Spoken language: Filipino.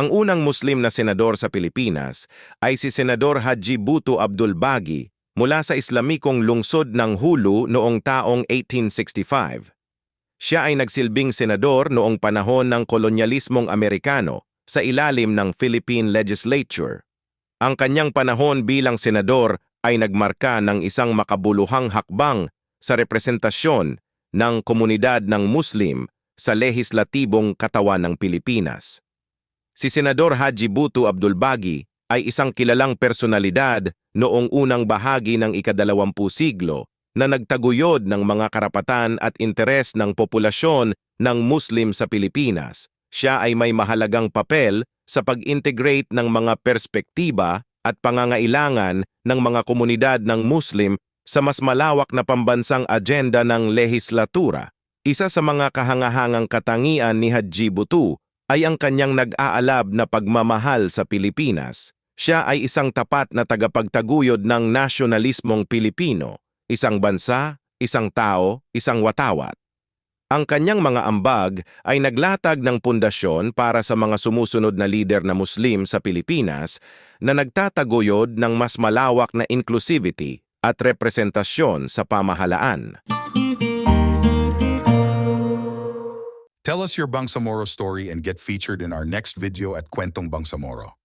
Ang unang Muslim na senador sa Pilipinas ay si Senador Haji Butu Abdul Bagi mula sa Islamikong lungsod ng Hulu noong taong 1865. Siya ay nagsilbing senador noong panahon ng kolonyalismong Amerikano sa ilalim ng Philippine Legislature. Ang kanyang panahon bilang senador ay nagmarka ng isang makabuluhang hakbang sa representasyon ng komunidad ng Muslim sa lehislatibong katawan ng Pilipinas. Si Senador Haji Butu Abdul Bagi ay isang kilalang personalidad noong unang bahagi ng ikadalawampu siglo na nagtaguyod ng mga karapatan at interes ng populasyon ng Muslim sa Pilipinas. Siya ay may mahalagang papel sa pag-integrate ng mga perspektiba at pangangailangan ng mga komunidad ng Muslim sa mas malawak na pambansang agenda ng lehislatura. Isa sa mga kahangahangang katangian ni Haji Butu ay ang kanyang nag-aalab na pagmamahal sa Pilipinas. Siya ay isang tapat na tagapagtaguyod ng nasyonalismong Pilipino, isang bansa, isang tao, isang watawat. Ang kanyang mga ambag ay naglatag ng pundasyon para sa mga sumusunod na lider na Muslim sa Pilipinas na nagtataguyod ng mas malawak na inclusivity at representasyon sa pamahalaan. Tell us your Bangsamoro story and get featured in our next video at Kwentong Bangsamoro.